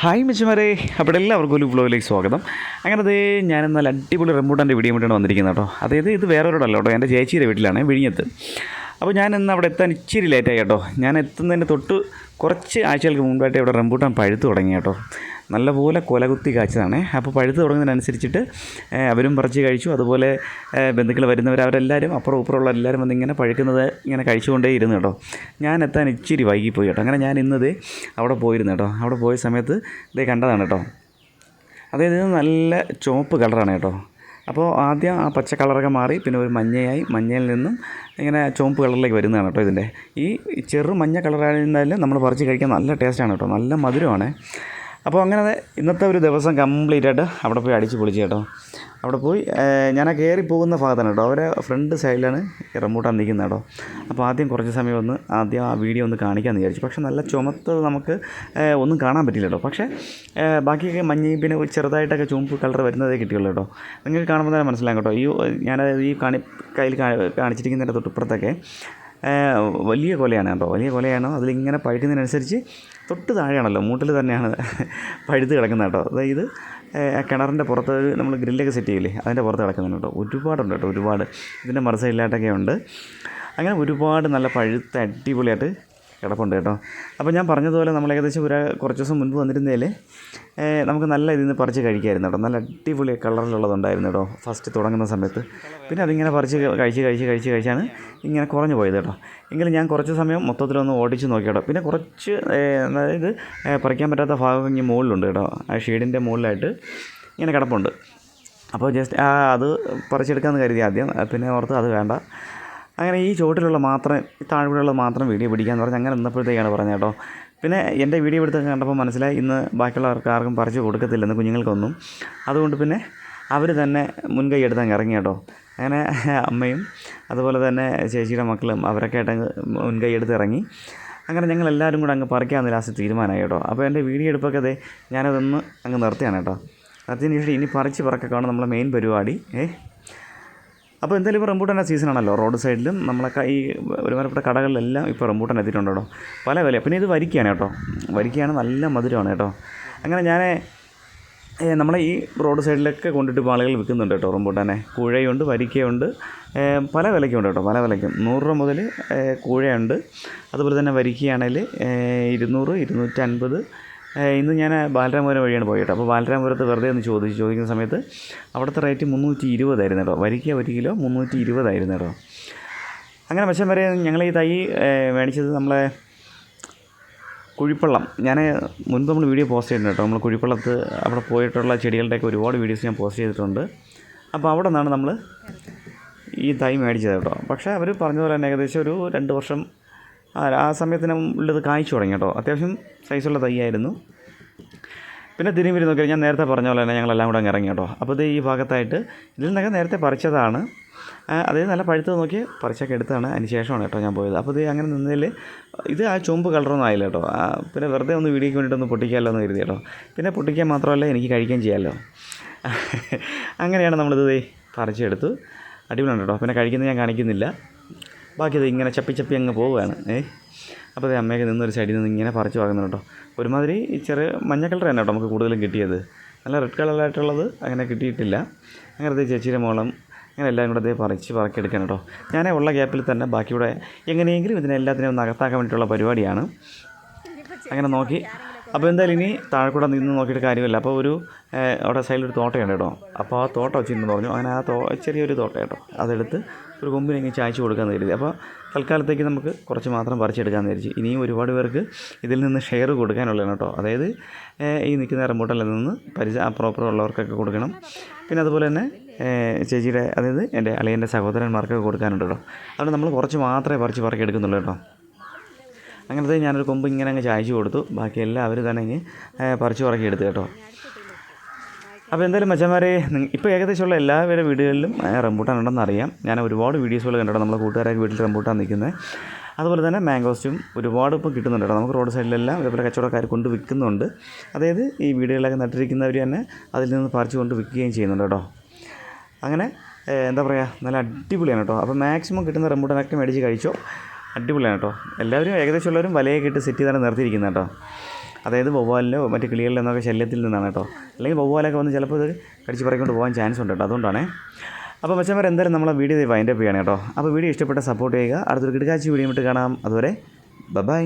Hi മിച്ചമാരെ. അവിടെ എല്ലാവർക്കും ഒരു വ്ലോഗിലേക്ക് സ്വാഗതം. അങ്ങനെ അതേ ഞാൻ എന്നാൽ അടിപൊളി റംബൂട്ടാന്റെ വീഡിയോ വേണ്ടിയാണ് വന്നിരിക്കുന്നത് കേട്ടോ. അതായത് ഇത് വേറെ വേറൊരിടല്ല കേട്ടോ എന്റെ ചേച്ചിയുടെ വീട്ടിലാണ് വിഴിഞ്ഞത്ത്. അപ്പോൾ ഞാൻ ഇന്ന് അവിടെ എത്താൻ ഇച്ചിരി ലേറ്റായി കേട്ടോ. ഞാൻ എത്തുന്നതിന്റെ തൊട്ട് കുറച്ച് ആഴ്ചകൾക്ക് മുമ്പായിട്ട് ഇവിടെ റംബൂട്ടാൻ പഴുത്ത് തുടങ്ങി കേട്ടോ. നല്ലപോലെ കൊലകുത്തി കാച്ചതാണ്. അപ്പോൾ പഴുത്ത് തുടങ്ങുന്നതിനനുസരിച്ചിട്ട് അവരും പറിച്ച് കഴിച്ചു. അതുപോലെ ബന്ധുക്കൾ വരുന്നവർ അവരെല്ലാവരും അപ്പുറം ഇപ്പുറമുള്ള എല്ലാവരും വന്ന് ഇങ്ങനെ പഴുക്കുന്നത് ഇങ്ങനെ കഴിച്ചുകൊണ്ടേ ഇരുന്നു കേട്ടോ. ഞാൻ എത്താൻ ഇച്ചിരി വൈകിപ്പോയി കേട്ടോ. അങ്ങനെ ഞാൻ ഇന്നത് അവിടെ പോയിരുന്നു കേട്ടോ. അവിടെ പോയ സമയത്ത് ഇതേ കണ്ടതാണ് കേട്ടോ. അതായത് നല്ല ചുവപ്പ് കളറാണ് കേട്ടോ. അപ്പോൾ ആദ്യം ആ പച്ച കളറൊക്കെ മാറി പിന്നെ ഒരു മഞ്ഞയായി. മഞ്ഞയിൽ നിന്നും ഇങ്ങനെ ചുവപ്പ് കളറിലേക്ക് വരുന്നതാണ് കേട്ടോ ഇതിന്റെ. ഈ ചെറു മഞ്ഞ കളറായിരുന്നാലും നമ്മൾ പറിച്ച് കഴിക്കാൻ നല്ല ടേസ്റ്റാണ് കേട്ടോ. നല്ല മധുരമാണ്. അപ്പോൾ അങ്ങനെ ഇന്നത്തെ ഒരു ദിവസം കംപ്ലീറ്റ് ആയിട്ട് അവിടെ പോയി അടിച്ച് പൊളിച്ച് കേട്ടോ. അവിടെ പോയി ഞാൻ ആ കയറി പോകുന്ന ഭാഗത്താണ് കേട്ടോ. അവരെ ഫ്രണ്ട് സൈഡിലാണ് റംബൂട്ടാൻ നിൽക്കുന്നത് കേട്ടോ. അപ്പോൾ ആദ്യം കുറച്ച് സമയം ഒന്ന് ആദ്യം ആ വീഡിയോ ഒന്ന് കാണിക്കാമെന്ന് വിചാരിച്ചു. പക്ഷേ നല്ല ചുമത്തത് നമുക്ക് ഒന്നും കാണാൻ പറ്റില്ല കേട്ടോ. പക്ഷേ ബാക്കിയൊക്കെ മഞ്ഞയും പിന്നെ ചെറുതായിട്ടൊക്കെ ചുമപ്പ് കളർ വരുന്നതേ കിട്ടിയുള്ളൂ കേട്ടോ. നിങ്ങൾക്ക് കാണുമ്പോൾ തന്നെ മനസ്സിലാകും കേട്ടോ. ഈ ഞാനത് ഈ കാണി കയ്യിൽ കാണിച്ചിരിക്കുന്നതിന്റെ തൊട്ടിപ്പുറത്തൊക്കെ വലിയ കൊലയാണ് കേട്ടോ. വലിയ കൊലയാണ്. അതിലിങ്ങനെ പഴുക്കുന്നതിനനുസരിച്ച് തൊട്ട് താഴെയാണല്ലോ. മൂട്ടിൽ തന്നെയാണ് പഴുത്ത് കിടക്കുന്നത് കേട്ടോ. അതായത് കിണറിന്റെ പുറത്ത് നമ്മൾ ഗ്രില്ലൊക്കെ സെറ്റ് ചെയ്യില്ലേ? അതിന്റെ പുറത്ത് കിടക്കുന്നുണ്ട് കേട്ടോ. ഒരുപാടുണ്ട് കേട്ടോ. ഒരുപാട്. ഇതിന്റെ മറുസൈഡിലായിട്ടൊക്കെ ഉണ്ട്. അങ്ങനെ ഒരുപാട് നല്ല പഴുത്ത അടിപൊളിയായിട്ട് കിടപ്പുണ്ട് കേട്ടോ. അപ്പോൾ ഞാൻ പറഞ്ഞതുപോലെ നമ്മൾ ഏകദേശം ഒരു കുറച്ച് ദിവസം മുൻപ് വന്നിരുന്നതിൽ നമുക്ക് നല്ല ഇതിൽ നിന്ന് പറിച്ച് കഴിക്കായിരുന്നു കേട്ടോ. നല്ല അടിപൊളി കളറിലുള്ളതുണ്ടായിരുന്നു കേട്ടോ ഫസ്റ്റ് തുടങ്ങുന്ന സമയത്ത്. പിന്നെ അതിങ്ങനെ പറിച്ച് കഴിച്ച് കഴിച്ച് കഴിച്ച് കഴിച്ചാണ് ഇങ്ങനെ കുറഞ്ഞു പോയത് കേട്ടോ. എങ്കിലും ഞാൻ കുറച്ച് സമയം മൊത്തത്തിലൊന്ന് ഓടിച്ച് നോക്കി കേട്ടോ. പിന്നെ കുറച്ച് അതായത് പറിക്കാൻ പറ്റാത്ത ഭാഗം ഇങ്ങനെ മുകളിലുണ്ട് കേട്ടോ. ആ ഷെയ്ഡിന്റെ മുകളിലായിട്ട് ഇങ്ങനെ കിടപ്പുണ്ട്. അപ്പോൾ ജസ്റ്റ് അത് പറിച്ചെടുക്കാമെന്ന് കരുതി ആദ്യം. പിന്നെ ഓർത്ത് അത് വേണ്ട. അങ്ങനെ ഈ ചുവട്ടിലുള്ള മാത്രം ഈ താഴ്വരയുള്ള മാത്രം വീഡിയോ പിടിക്കാമെന്ന് പറഞ്ഞ് അങ്ങനെ നിന്നപ്പോഴത്തേക്കാണ് പറഞ്ഞത് കേട്ടോ. പിന്നെ എന്റെ വീഡിയോ എടുത്തൊക്കെ കണ്ടപ്പോൾ മനസ്സിലായി ഇന്ന് ബാക്കിയുള്ളവർക്ക് ആർക്കും പറിച്ച് കൊടുക്കത്തില്ലെന്ന് കുഞ്ഞുങ്ങൾക്കൊന്നും. അതുകൊണ്ട് പിന്നെ അവർ തന്നെ മുൻകൈ എടുത്തങ്ങ് ഇറങ്ങി കേട്ടോ. അങ്ങനെ അമ്മയും അതുപോലെ തന്നെ ചേച്ചിയുടെ മക്കളും അവരൊക്കെ ആയിട്ട് അങ്ങ് മുൻകൈ എടുത്ത് ഇറങ്ങി. അങ്ങനെ ഞങ്ങൾ എല്ലാവരും കൂടെ അങ്ങ് പറിക്കാമെന്ന് ലാസ്റ്റ് തീരുമാനമായി കേട്ടോ. അപ്പോൾ എന്റെ വീഡിയോ എടുപ്പൊക്കെ അതെ ഞാനതൊന്ന് അങ്ങ് നിർത്തിയാണ് കേട്ടോ. നിർത്തിയതിന് ശേഷം ഇനി പറിച്ച് പറക്കൊക്കെയാണ് നമ്മളെ മെയിൻ പരിപാടി. ഏ? അപ്പോൾ എന്തായാലും ഇപ്പോൾ റംബൂട്ടാന്റെ സീസണാണല്ലോ റോഡ് സൈഡിലും നമ്മളെ ഈ ഒരുമാനപ്പെട്ട കടകളിലെല്ലാം ഇപ്പോൾ റംബൂട്ടാൻ എത്തിയിട്ടുണ്ടോ പല വില പിന്നെ ഇത് വരിക്കയാണ് കേട്ടോ. വരിക്കയാണ് നല്ല മധുരമാണ് കേട്ടോ. അങ്ങനെ ഞാൻ നമ്മളെ ഈ റോഡ് സൈഡിലൊക്കെ കൊണ്ടിട്ട് ആളുകൾ വിൽക്കുന്നുണ്ട് കേട്ടോ റംബൂട്ടാനെ. കൂഴയുണ്ട് വരിക്കയുണ്ട് പല വിലയ്ക്കുണ്ട് കേട്ടോ പല വിലയ്ക്കും. നൂറ് രൂപ മുതൽ കുഴയുണ്ട് അതുപോലെ തന്നെ വരിക്കയാണെങ്കിൽ ഇരുന്നൂറ് ഇരുന്നൂറ്റൻപത് ഇന്ന് ഞാൻ ബാലരാമപുരം വഴിയാണ് പോയത്. അപ്പോൾ ബാലരാമപുരത്ത് വെറുതെ ഒന്ന് ചോദിച്ചു ചോദിക്കുന്ന സമയത്ത് അവിടുത്തെ റേറ്റ് മുന്നൂറ്റി ഇരുപതായിരുന്നു കേട്ടോ. വരിക്ക ഒരു കിലോ മുന്നൂറ്റി ഇരുപതായിരുന്നു കേട്ടോ. അങ്ങനെ പക്ഷേ വരെ ഞങ്ങൾ ഈ തൈ മേടിച്ചത് നമ്മളെ കുഴിപ്പള്ളം. ഞാൻ മുൻപ് നമ്മൾ വീഡിയോ പോസ്റ്റ് ചെയ്തിട്ടുണ്ട് നമ്മൾ കുഴിപ്പള്ളത്ത് അവിടെ പോയിട്ടുള്ള ചെടികളുടെയൊക്കെ ഒരുപാട് വീഡിയോസ് ഞാൻ പോസ്റ്റ് ചെയ്തിട്ടുണ്ട്. അപ്പോൾ അവിടെ നിന്നാണ് നമ്മൾ ഈ തൈ മേടിച്ചത് കേട്ടോ. പക്ഷേ അവർ പറഞ്ഞ പോലെ തന്നെ ഏകദേശം ഒരു രണ്ട് വർഷം ആ ആ ഉള്ളത് കായ്ച്ചു തുടങ്ങി കേട്ടോ. അത്യാവശ്യം സൈസുള്ള തൈയായിരുന്നു. പിന്നെ തിരുമ്പി നോക്കിയാൽ ഞാൻ നേരത്തെ പറഞ്ഞ പോലെ തന്നെ ഞങ്ങളെല്ലാം കൂടെ അങ്ങ് ഇറങ്ങി കേട്ടോ. അപ്പോൾ ഇത് ഈ ഭാഗത്തായിട്ട് ഇതിൽ നിന്നൊക്കെ നേരത്തെ പറിച്ചതാണ്. അതായത് നല്ല പഴുത്തത് നോക്കി പറിച്ചൊക്കെ എടുത്താണ് അതിന് ശേഷമാണ് കേട്ടോ ഞാൻ പോയത്. അപ്പോൾ ഇത് അങ്ങനെ നിന്നതിൽ ഇത് ആ ചുമ്പ് കളറൊന്നും ആയില്ല കേട്ടോ. പിന്നെ വെറുതെ ഒന്ന് വീഡിയോയ്ക്ക് വേണ്ടിയിട്ടൊന്ന് പൊട്ടിക്കാമല്ലോ എന്ന് കരുതി കേട്ടോ. പിന്നെ പൊട്ടിക്കാൻ മാത്രമല്ല എനിക്ക് കഴിക്കുകയും ചെയ്യാമല്ലോ. അങ്ങനെയാണ് നമ്മളിത് പറിച്ചെടുത്തു. അടിപൊളിയാണ് കേട്ടോ. പിന്നെ കഴിക്കുന്നത് ഞാൻ കാണിക്കുന്നില്ല. ബാക്കി അത് ഇങ്ങനെ ചപ്പി ചപ്പി അങ്ങ് പോവുകയാണ്. ഏ? അപ്പോൾ അതേ അമ്മയൊക്കെ നിന്നൊരു സൈഡിൽ നിന്ന് ഇങ്ങനെ പറിച്ച് വാങ്ങുന്നു കേട്ടോ. ഒരുമാതിരി ചെറിയ മഞ്ഞ കളർ തന്നെ കേട്ടോ നമുക്ക് കൂടുതലും കിട്ടിയത്. നല്ല റെഡ് കളറായിട്ടുള്ളത് അങ്ങനെ കിട്ടിയിട്ടില്ല. അങ്ങനെ അതേ ചേച്ചിയുടെ മോളം അങ്ങനെ എല്ലാം കൂടെ അതേ പറിച്ച് പറക്കിയെടുക്കണം കേട്ടോ. ഞാൻ ഉള്ള ഗ്യാപ്പിൽ തന്നെ ബാക്കിയുടെ എങ്ങനെയെങ്കിലും ഇതിനെ എല്ലാത്തിനെയും ഒന്ന് അകത്താക്കാൻ വേണ്ടിയിട്ടുള്ള പരിപാടിയാണ്. അങ്ങനെ നോക്കി അപ്പോൾ എന്തായാലും ഇനി താഴെക്കൂടെ കൂടെ നിന്ന് നോക്കിയിട്ട് കാര്യമില്ല. അപ്പോൾ ഒരു അവിടെ സൈഡിൽ ഒരു തോട്ടയുണ്ട് കേട്ടോ. അപ്പോൾ ആ തോട്ട വെച്ചിട്ടുണ്ടെന്ന് പറഞ്ഞു. അങ്ങനെ ആ തോ ചെറിയൊരു തോട്ടം കേട്ടോ. അതെടുത്ത് ഒരു കൊമ്പിനെ ഇങ്ങനെ ചായച്ച് കൊടുക്കാമെന്ന് കരുതി. അപ്പോൾ തൽക്കാലത്തേക്ക് നമുക്ക് കുറച്ച് മാത്രം പറിച്ചെടുക്കാമെന്ന് വിചാരിച്ചു ഇനിയും ഒരുപാട് പേർക്ക് ഇതിൽ നിന്ന് ഷെയർ കൊടുക്കാനുള്ളതാണ് കേട്ടോ. അതായത് ഈ നിൽക്കുന്ന റംബൂട്ടനിൽ നിന്ന് പരിച പ്രോപ്പർ ഉള്ളവർക്കൊക്കെ കൊടുക്കണം. പിന്നെ അതുപോലെ തന്നെ ചേച്ചിയുടെ അതായത് എന്റെ അളിയന്റെ സഹോദരന്മാർക്കൊക്കെ കൊടുക്കാനുണ്ട് കേട്ടോ. അതുകൊണ്ട് നമ്മൾ കുറച്ച് മാത്രമേ പറിച്ച് പറക്കി എടുക്കുന്നുള്ളൂ കേട്ടോ. അങ്ങനത്തെ ഞാനൊരു കൊമ്പ് ഇങ്ങനെ അങ്ങ് ചായച്ചു കൊടുത്തു. ബാക്കി എല്ലാവരും തന്നെ അങ്ങ് ഏ, പറിച്ചു പറക്കി എടുത്തു കേട്ടോ. അപ്പോൾ എന്തായാലും മച്ചന്മാരെ ഇപ്പോൾ ഏകദേശമുള്ള എല്ലാവരുടെ വീടുകളിലും റംബൂട്ടാൻ ഉണ്ടെന്ന് അറിയാം. ഞാൻ ഒരുപാട് വീഡിയോസുകൾ കണ്ടിട്ടോ നമ്മളെ കൂട്ടുകാരൊക്കെ വീട്ടിൽ റംബൂട്ടാൻ നിൽക്കുന്നത് അതുപോലെ തന്നെ മാംഗോസ്റ്റും ഒരുപാട് ഇപ്പോൾ കിട്ടുന്നുണ്ട് കേട്ടോ. നമുക്ക് റോഡ് സൈഡിലെല്ലാം ഇതേപോലെ കച്ചവടക്കാർ കൊണ്ട് വിൽക്കുന്നുണ്ട്. അതായത് ഈ വീടുകളിലൊക്കെ നട്ടിരിക്കുന്നവർ തന്നെ അതിൽ നിന്ന് പറിച്ചു കൊണ്ട് വിൽക്കുകയും ചെയ്യുന്നുണ്ട് കേട്ടോ. അങ്ങനെ എന്താ പറയുക നല്ല അടിപൊളിയാണ് കേട്ടോ. അപ്പോൾ മാക്സിമം കിട്ടുന്ന റംബൂട്ടാനൊക്കെ മേടിച്ച് കഴിച്ചോ. അടിപൊളിയാണ് കേട്ടോ. എല്ലാവരും ഏകദേശം ഉള്ളവരും വലയൊക്കെ ഇട്ട് സെറ്റ് ചെയ്താണ് നിർത്തിയിരിക്കുന്നത് കേട്ടോ. അതായത് വവ്വാലിലോ മറ്റ് കിളികളിലോ എന്നൊക്കെ ശല്യത്തിൽ നിന്നാണ് കേട്ടോ. അല്ലെങ്കിൽ വവ്വാലൊക്കെ വന്ന് ചിലപ്പോൾ ഇത് കടിച്ച് പറിക്കൊണ്ട് പോകാൻ ചാൻസ് ഉണ്ട് കേട്ടോ. അതുകൊണ്ടാണ്. അപ്പോൾ മച്ചന്മാർ എന്തായാലും നമ്മളെ വീഡിയോ വൈൻഡപ്പ് ചെയ്യണം കേട്ടോ. അപ്പോൾ വീഡിയോ ഇഷ്ടപ്പെട്ട സപ്പോർട്ട് ചെയ്യുക. അടുത്തൊരു കിടക്കാച്ചി വീഡിയോ ഇട്ട് കാണാം. അതുവരെ ബൈ